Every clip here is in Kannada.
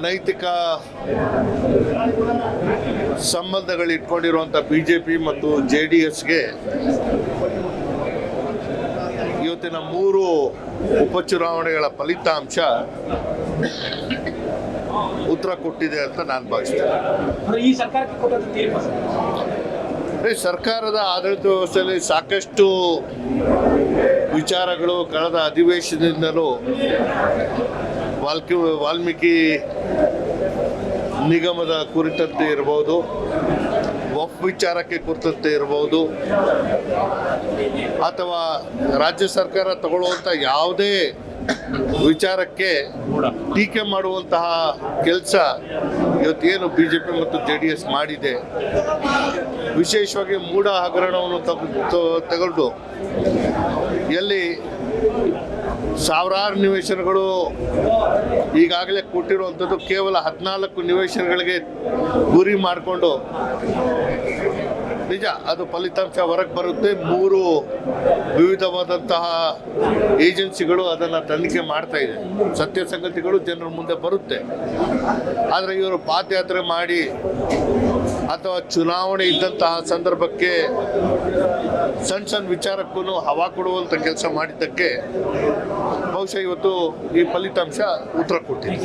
ಅನೈತಿಕ ಸಂಬಂಧಗಳು ಇಟ್ಕೊಂಡಿರುವಂಥ ಬಿ ಜೆ ಪಿ ಮತ್ತು ಜೆ ಡಿ ಎಸ್ಗೆ ಇವತ್ತಿನ ಮೂರು ಉಪಚುನಾವಣೆಗಳ ಫಲಿತಾಂಶ ಉತ್ತರ ಕೊಟ್ಟಿದೆ ಅಂತ ನಾನು ಭಾವಿಸ್ತೇನೆ. ಸರ್ಕಾರದ ಆಡಳಿತ ವ್ಯವಸ್ಥೆಯಲ್ಲಿ ಸಾಕಷ್ಟು ವಿಚಾರಗಳು ಕಳೆದ ಅಧಿವೇಶನದಿಂದಲೂ ವಾಲ್ಕಿ, ವಾಲ್ಮೀಕಿ ನಿಗಮದ ಕುರಿತಂತೆ ಇರಬಹುದು ವಕ್ ವಿಚಾರಕ್ಕೆ ಕುರಿತಂತೆ ಇರಬಹುದು ಅಥವಾ ರಾಜ್ಯ ಸರ್ಕಾರ ತಗೊಳ್ಳುವಂಥ ಯಾವುದೇ ವಿಚಾರಕ್ಕೆ ಟೀಕೆ ಮಾಡುವಂತಹ ಕೆಲಸ ಇವತ್ತೇನು ಬಿ ಜೆ ಪಿ ಮತ್ತು ಜೆ ಡಿ ಎಸ್ ಮಾಡಿದೆ. ವಿಶೇಷವಾಗಿ ಮೂಢ ಹಗರಣವನ್ನು ತಗೊಂಡು ಎಲ್ಲಿ ಸಾವಿರಾರು ನಿವೇಶನಗಳು ಈಗಾಗಲೇ ಕೊಟ್ಟಿರುವಂಥದ್ದು ಕೇವಲ ಹದಿನಾಲ್ಕು ನಿವೇಶನಗಳಿಗೆ ಗುರಿ ಮಾಡಿಕೊಂಡು ನಿಜ, ಅದು ಫಲಿತಾಂಶ ಹೊರಗೆ ಬರುತ್ತೆ. ಮೂರು ವಿವಿಧವಾದಂತಹ ಏಜೆನ್ಸಿಗಳು ಅದನ್ನು ತನಿಖೆ ಮಾಡ್ತಾ ಇದೆ. ಸತ್ಯ ಸಂಗತಿಗಳು ಜನರ ಮುಂದೆ ಬರುತ್ತೆ. ಆದರೆ ಇವರು ಪಾದಯಾತ್ರೆ ಮಾಡಿ ಅಥವಾ ಚುನಾವಣೆ ಇದ್ದಂತಹ ಸಂದರ್ಭಕ್ಕೆ ಸಣ್ಣ ಸಣ್ಣ ವಿಚಾರಕ್ಕೂ ಹವಾ ಕೊಡುವಂಥ ಕೆಲಸ ಮಾಡಿದ್ದಕ್ಕೆ ಬಹುಶಃ ಇವತ್ತು ಈ ಫಲಿತಾಂಶ ಉತ್ತರ ಕೊಟ್ಟಿದೆ.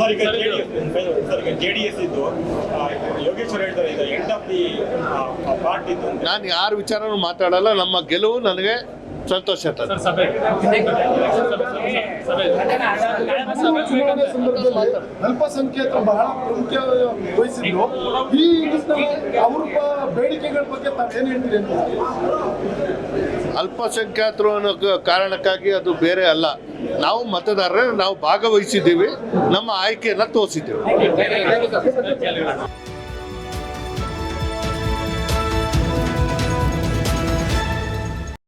ನಾನು ಯಾರ ವಿಚಾರನೂ ಮಾತಾಡಲ್ಲ ನಮ್ಮ ಗೆಲುವು ನನಗೆ ಸಂತೋಷ ತಂದೆ ಚುನಾವಣೆ ಸಂದರ್ಭದಲ್ಲಿ ಅಲ್ಪಸಂಖ್ಯಾತರು ಬಹಳ ಪ್ರಮುಖ ವಹಿಸಿದ್ರು ಈ ನಿಟ್ಟಿನಲ್ಲಿ ಅವ್ರ ಬೇಡಿಕೆಗಳ ಬಗ್ಗೆ ತಾವೇನು ಹೇಳ್ತೀರಿ ಅಂತ ಅಲ್ಪಸಂಖ್ಯಾತರು ಅನ್ನೋ ಕಾರಣಕ್ಕಾಗಿ ಅದು ಬೇರೆ ಅಲ್ಲ ನಾವು ಮತದಾರರೇ ನಾವು ಭಾಗವಹಿಸಿದ್ದೀವಿ ನಮ್ಮ ಆಯ್ಕೆಯನ್ನು ತೋರಿಸಿದ್ದೇವೆ